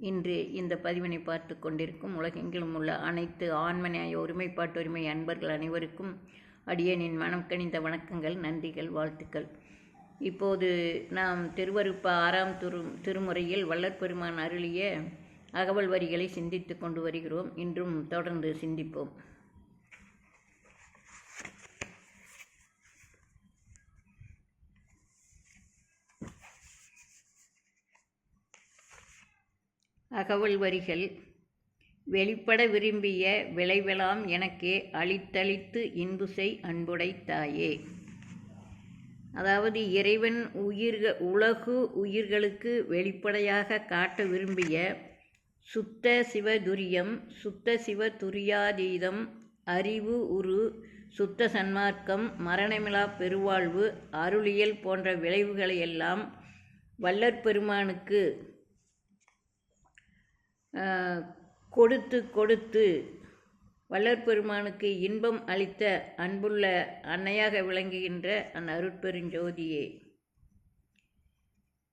இன்று இந்த பதிவினை பார்த்து கொண்டிருக்கும் உலகெங்கிலும் உள்ள அனைத்து ஆண்மனைய ஒருமைப்பாட்டுரிமை அன்பர்கள் அனைவருக்கும் அடியனின் மனம் கனிந்த வணக்கங்கள் நன்றிகள் வாழ்த்துக்கள். இப்போது நாம் திருவருப்ப ஆறாம் திரு திருமுறையில் வல்லற்பெருமான் அருளிய அகவல் வரிகளை சிந்தித்து கொண்டு வருகிறோம். இன்றும் தொடர்ந்து சிந்திப்போம். அகவல் வரிகள் வெளிப்பட விரும்பிய விளைவெலாம் எனக்கே அளித்தளித்து இன்புசை அன்புடை தாயே. அதாவது இறைவன் உயிர்கள் உலகு உயிர்களுக்கு வெளிப்படையாக காட்ட விரும்பிய சுத்த சிவதுரியம் சுத்த சிவ துரியாதீதம் அறிவு உரு சுத்த சன்மார்க்கம் மரணமிலா பெருவாழ்வு அருளியல் போன்ற விளைவுகளையெல்லாம் வல்லற்பெருமானுக்கு கொடுத்து கொடுத்து வளர்பெருமானுக்கு இன்பம் அளித்த அன்புள்ள அன்னையாக விளங்குகின்ற அந்த அருட்பெருஞ்சோதியே.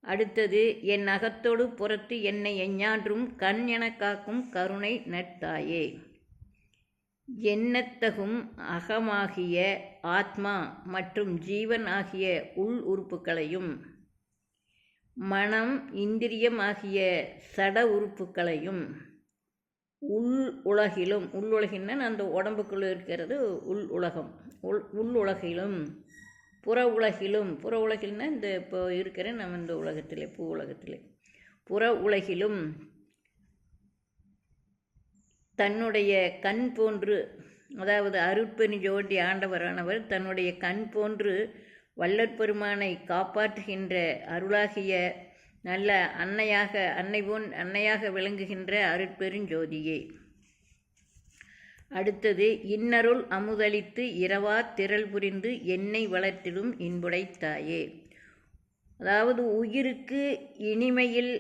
அடுத்தது என் அகத்தோடு புறத்து என்னை எஞ்ஞான்றும் கண் என காக்கும் கருணை நட்டாயே எண்ணத்தகும் அகமாகிய ஆத்மா மற்றும் ஜீவன் ஆகிய உள் உறுப்புகளையும் மனம் இந்திரியம் ஆகிய சட உறுப்புகளையும் உள் உலகிலும் உள் உலகின்னா அந்த உடம்புக்குள்ளே இருக்கிறது உள் உலகம். உள் உள் உலகிலும் புற உலகிலும் புற உலகில்னா இந்த இப்போ இருக்கிற நம்ம இந்த உலகத்தில் பூ உலகத்தில். புற உலகிலும் தன்னுடைய கண் போன்று அதாவது அருட்பெணி ஜோடி ஆண்டவரானவர் தன்னுடைய கண் போன்று வள்ளற்பெருமானை காப்பாற்றுகின்ற அருளாகிய நல்ல அன்னையாக அன்னை போன் அன்னையாக விளங்குகின்ற அருட்பெருஞ்சோதியே. அடுத்தது இன்னருள் அமுதளித்து இரவா திரள் புரிந்து என்னை வளர்த்திடும் இன்புடைத்தாயே அதாவது உயிருக்கு இனிமையில்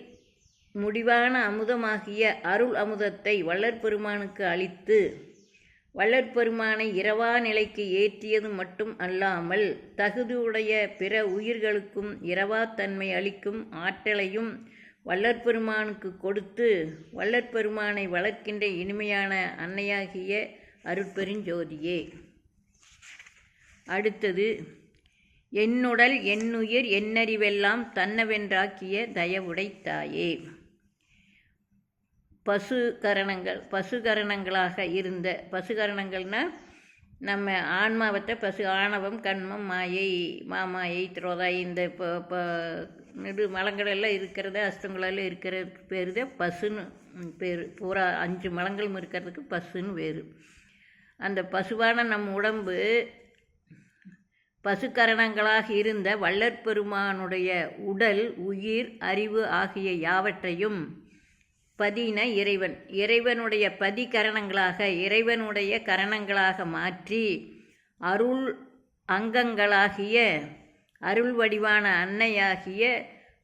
முடிவான அமுதமாகிய அருள் அமுதத்தை வள்ளற்பெருமானுக்கு அளித்து வள்ளற்பெருமானை இரவா நிலைக்கு ஏற்றியது மட்டும் அல்லாமல் தகுதியுடைய பிற உயிர்களுக்கும் இரவாத்தன்மை அளிக்கும் ஆற்றலையும் வள்ளற்பெருமானுக்கு கொடுத்து வள்ளற்பெருமானை வளர்க்கின்ற இனிமையான அன்னையாகிய அருட்பெருஞ்சோதியே. அடுத்தது என்னுடல் என்னுயிர் என்னறிவெல்லாம் தன்னவென்றாக்கிய தயவுடை தாயே பசு கரணங்கள் பசுகரணங்களாக இருந்த பசுகரணங்கள்னால் நம்ம ஆன்மாவத்தை பசு ஆணவம் கண்மம் மாயை மாமாயை துரோதாய் இந்த இப்போ இப்போ இது மலங்களெல்லாம் இருக்கிறத அஸ்தங்களெல்லாம் இருக்கிறதுக்கு பேர் தான் பசுன்னு பேர். பூரா அஞ்சு மலங்களும் இருக்கிறதுக்கு பசுன்னு பேர் அந்த பசுவான நம் உடம்பு பசுக்கரணங்களாக இருந்த வள்ளற்பெருமானுடைய உடல் உயிர் அறிவு ஆகிய யாவற்றையும் பதின இறைவன். இறைவனுடைய பதி கரணங்களாக இறைவனுடைய கரணங்களாக மாற்றி அருள் அங்கங்களாகிய அருள் வடிவான அன்னையாகிய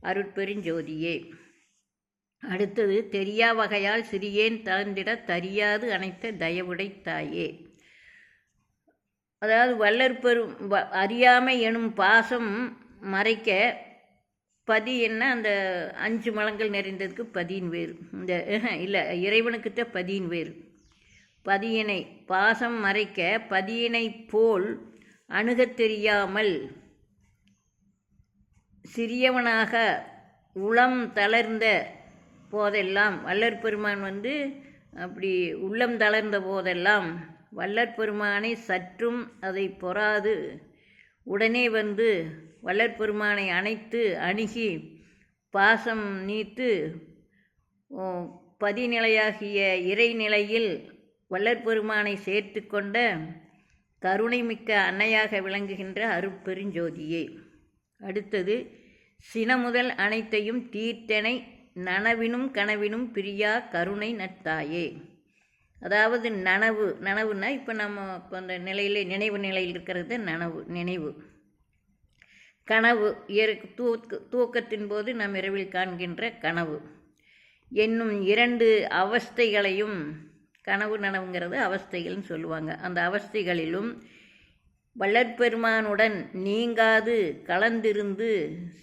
அருட்பெருஞ்சோதியே. அடுத்தது தெரியா வகையால் சிறியேன் தளர்ந்திட தரியாது அனைத்த தயவுடை தாயே. அதாவது வல்லற்பெரும் அறியாமை எனும் பாசம் மறைக்க பதி என்ன? அந்த அஞ்சு மலங்கள் நிறைந்ததுக்கு பதியின் வேறு இந்த இல்லை இறைவனுக்குத்தான் பதியின் வேறு பதியினை பாசம் மறைக்க பதியினை போல் அணுகத் தெரியாமல் சிறியவனாக உளம் தளர்ந்த போதெல்லாம் வள்ளற்பெருமான் வந்து அப்படி உள்ளம் தளர்ந்த போதெல்லாம் வள்ளற்பெருமானை சற்றும் அதை பொறாது. உடனே வந்து வள்ளற்பெருமானை அணைத்து அணுகி பாசம் நீத்து பதிநிலையாகிய இறைநிலையில் வள்ளற்பெருமானை சேர்த்து கொண்ட கருணை மிக்க அன்னையாக விளங்குகின்ற அருப்பெருஞ்சோதியே அடுத்தது சினமுதல் அனைத்தையும் தீர்த்தனை நனவினும் கனவினும் பிரியா கருணை நத்தாயே அதாவது நனவு நனவுன்னா இப்போ நம்ம இப்போ அந்த நிலையில் நினைவு நிலையில் இருக்கிறது நனவு நினைவு. கனவு இயற்கு தூக்கு தூக்கத்தின் போது நாம் இரவில் காண்கின்ற கனவு. என்னும் இரண்டு அவஸ்தைகளையும் கனவு நனவுங்கிறது அவஸ்தைகள்னு சொல்லுவாங்க. அந்த அவஸ்தைகளிலும் வள்ளற்பெருமானுடன் நீங்காது கலந்திருந்து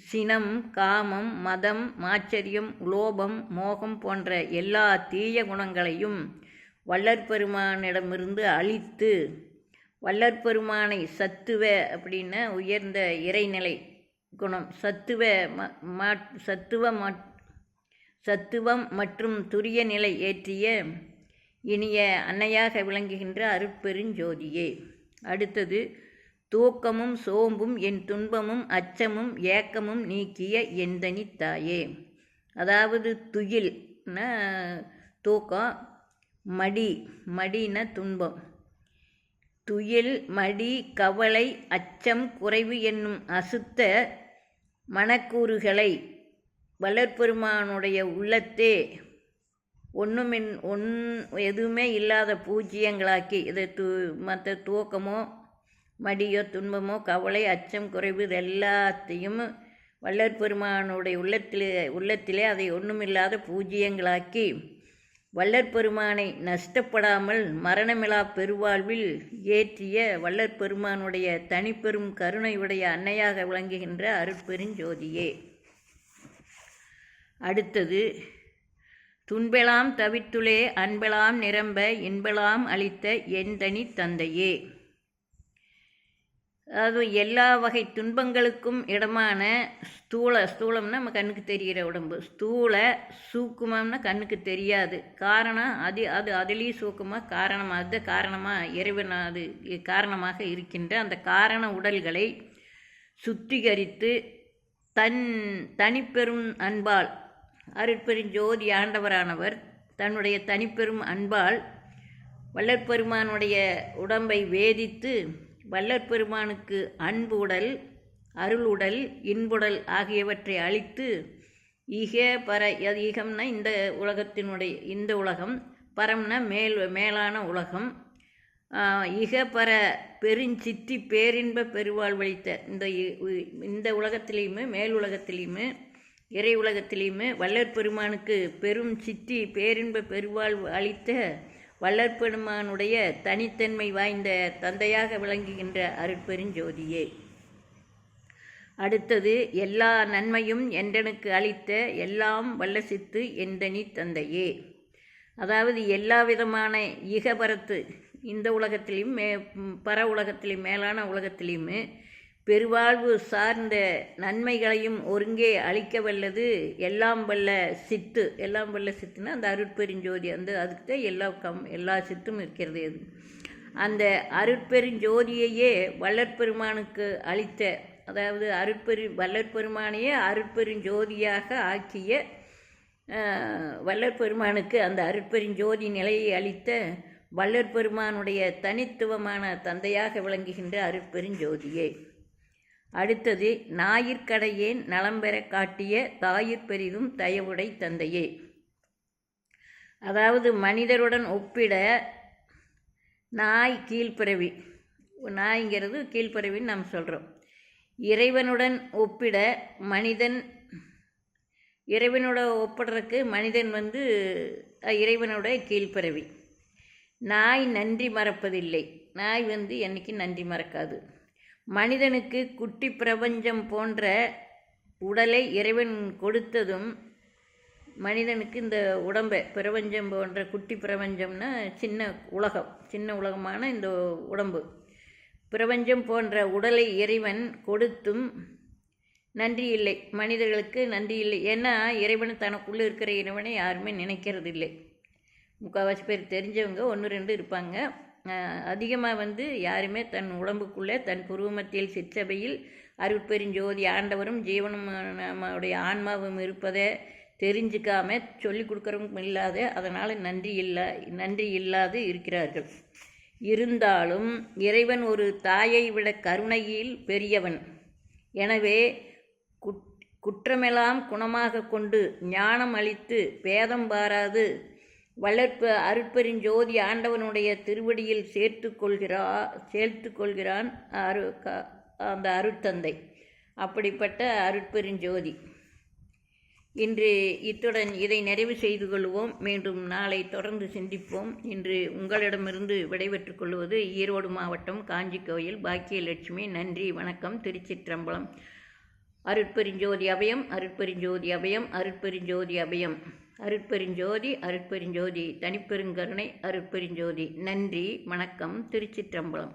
சினம் காமம் மதம் மாச்சரியம் லோபம் மோகம் போன்ற எல்லா தீய குணங்களையும் வள்ளற்பெருமானிடமிருந்து அழித்து வல்லற்பெருமானை சத்துவ அப்படின்னா உயர்ந்த இறைநிலை குணம். சத்துவ ம மா- சத்துவ மட் சத்துவம் மற்றும் துரிய நிலை ஏற்றிய இனிய அன்னையாக விளங்குகின்ற அருட்பெருஞ்சோதியே. அடுத்தது தூக்கமும் சோம்பும் என் துன்பமும் அச்சமும் ஏக்கமும் நீக்கிய எந்தனி தாயே. அதாவது துயில்னா தூக்கம் மடி மடின துன்பம். துயில் மடி கவலை அச்சம் குறைவு என்னும் அசுத்த மனக்கூறுகளை வளர்பெருமானுடைய உள்ளத்தே ஒன்றுமின் ஒன் எதுவுமே இல்லாத பூஜ்ஜியங்களாக்கி இதை து மற்ற துவக்கமோ மடியோ துன்பமோ கவலை அச்சம் குறைவு இது எல்லாத்தையும் வள்ளற்பெருமானுடைய உள்ளத்திலே உள்ளத்திலே அதை ஒன்றுமில்லாத பூஜ்ஜியங்களாக்கி வள்ளற்பெருமானை நஷ்டப்படாமல் மரணமிலா பெருவாழ்வில் ஏற்றிய வல்லற்பெருமானுடைய தனிப்பெரும் கருணையுடைய அன்னையாக விளங்குகின்ற அருட்பெருஞ்சோதியே. அடுத்தது துன்பெலாம் தவித்துளே அன்பெலாம் நிரம்ப இன்பெலாம் அளித்த என் தனி தந்தையே. அதாவது எல்லா வகை துன்பங்களுக்கும் இடமான ஸ்தூல ஸ்தூலம்னா நம்ம கண்ணுக்கு தெரிகிற உடம்பு. ஸ்தூல சூக்குமம்னா கண்ணுக்கு தெரியாது. காரணம் அது அது அதுலேயும் சூக்குமாக காரணமாக அது காரணமாக இறைவன் அது காரணமாக இருக்கின்ற அந்த காரண உடல்களை சுத்திகரித்து தன் தனிப்பெரும் அன்பால் அருட்பெருஞ்சோதி ஆண்டவரானவர் தன்னுடைய தனிப்பெரும் அன்பால் வள்ளற்பெருமானுடைய உடம்பை வேதித்து வள்ளற்பெருமானுக்கு அன்பு உடல் அருளுடல் இன்புடல் ஆகியவற்றை அளித்து ஈக பர ஈகம்னா இந்த உலகத்தினுடைய இந்த உலகம் பரம்னா மேல் மேலான உலகம். ஆஹ், இக பர பெருஞ்சித்தி பேரின்ப பெருவாழ்வளித்த இந்த இ- இந்த உலகத்திலையுமே மேல் உலகத்திலையுமே இறை உலகத்திலையுமே வள்ளற் பெருமானுக்கு பெரும் சித்தி பேரின்ப பெருவாழ்வு அளித்த வல்லற்பெருமானுடைய தனித்தன்மை வாய்ந்த தந்தையாக விளங்குகின்ற அருட்பெருஞ்சோதியே. அடுத்தது எல்லா நன்மையும் என்றனுக்கு அளித்த எல்லாம் வல்லசித்து எந்தனி தந்தையே. அதாவது எல்லா விதமான இகபரத்து இந்த உலகத்திலையும் மே பர உலகத்திலையும் மேலான உலகத்திலையுமே பெருவாழ்வு சார்ந்த நன்மைகளையும் ஒருங்கே அளிக்க வல்லது எல்லாம் வல்ல சித்து. எல்லாம் வல்ல சித்துனா அந்த அருட்பெருஞ்சோதி. அந்த அதுக்கு தான் எல்லா கம் எல்லா சித்தும் இருக்கிறது அது அந்த அருட்பெருஞ்சோதியையே வள்ளற்பெருமானுக்கு அளித்த அதாவது அருட்பெரு வள்ளற்பெருமானையே அருட்பெருஞ்சோதியாக ஆக்கிய வல்லற்பெருமானுக்கு வள்ளற்பெருமானுக்கு அந்த அருட்பெருஞ்சோதி நிலையை அளித்த வல்லற்பெருமானுடைய தனித்துவமான தந்தையாக விளங்குகின்ற அருட்பெருஞ்சோதியே. அடுத்தது ஞாயிற்கடையேன் நலம் பெற காட்டிய தாயிற் பெரிதும் தயவுடை தந்தையே. அதாவது மனிதருடன் ஒப்பிட நாய் கீழ்ப்பிறவி. நாய்ங்கிறது கீழ்ப்பிறவின்னு நாம் சொல்கிறோம் இறைவனுடன் ஒப்பிட மனிதன் இறைவனோட ஒப்பிடுறதுக்கு மனிதன் வந்து இறைவனுடைய இறைவனோட கீழ்ப்பிறவி. நாய் நன்றி மறப்பதில்லை. நாய் வந்து என்னைக்கு நன்றி மறக்காது. மனிதனுக்கு குட்டி பிரபஞ்சம் போன்ற உடலை இறைவன் கொடுத்ததும் மனிதனுக்கு இந்த உடம்பை பிரபஞ்சம் போன்ற குட்டி பிரபஞ்சம்னா சின்ன உலகம் சின்ன உலகமான இந்த உடம்பு. பிரபஞ்சம் போன்ற உடலை இறைவன் கொடுத்தும் நன்றி இல்லை. மனிதர்களுக்கு நன்றி இல்லை. ஏன்னா இறைவன் தனக்குள்ளே இருக்கிற இறைவனை யாருமே நினைக்கிறது இல்லை முக்கால்வாசி பேர் தெரிஞ்சவங்க ஒன்று ரெண்டு இருப்பாங்க. அதிகமாக வந்து யாருமே தன் உடம்புக்குள்ளே தன் புருவமத்தியில் சிற்றபையில் அருட்பெருஞ்சோதி ஆண்டவரும் ஜீவனும் நம்முடைய ஆன்மாவும் இருப்பதை தெரிஞ்சுக்காம சொல்லி கொடுக்குறவங்க இல்லாத அதனால் நன்றி இல்லா நன்றி இல்லாது இருக்கிறார்கள். இருந்தாலும் இறைவன் ஒரு தாயை விட கருணையில் பெரியவன். எனவே குட் குற்றமெல்லாம் குணமாக கொண்டு ஞானம் அளித்து பேதம் பாராது வளர்ப்பு அருட்பெருஞ்சோதி ஆண்டவனுடைய திருவடியில் சேர்த்து கொள்கிறா சேர்த்து கொள்கிறான் அரு அந்த அருட்தந்தை. அப்படிப்பட்ட அருட்பெருஞ்சோதி இன்று இத்துடன் இதை நிறைவு செய்து கொள்வோம். மீண்டும் நாளை தொடர்ந்து சிந்திப்போம். இன்று உங்களிடமிருந்து விடைபெற்றுக் கொள்வது ஈரோடு மாவட்டம் காஞ்சி கோயில் பாக்கியலட்சுமி. நன்றி வணக்கம். திருச்சிற்றம்பலம். அருட்பெருஞ்சோதி அபயம் அருட்பெருஞ்சோதி அபயம் அருட்பெருஞ்சோதி அபயம். அருட்பெருஞ்சோதி அருட்பெருஞ்சோதி தனிப்பெருங்கருணை அருட்பெருஞ்சோதி. நன்றி வணக்கம் திருச்சிற்றம்பலம்.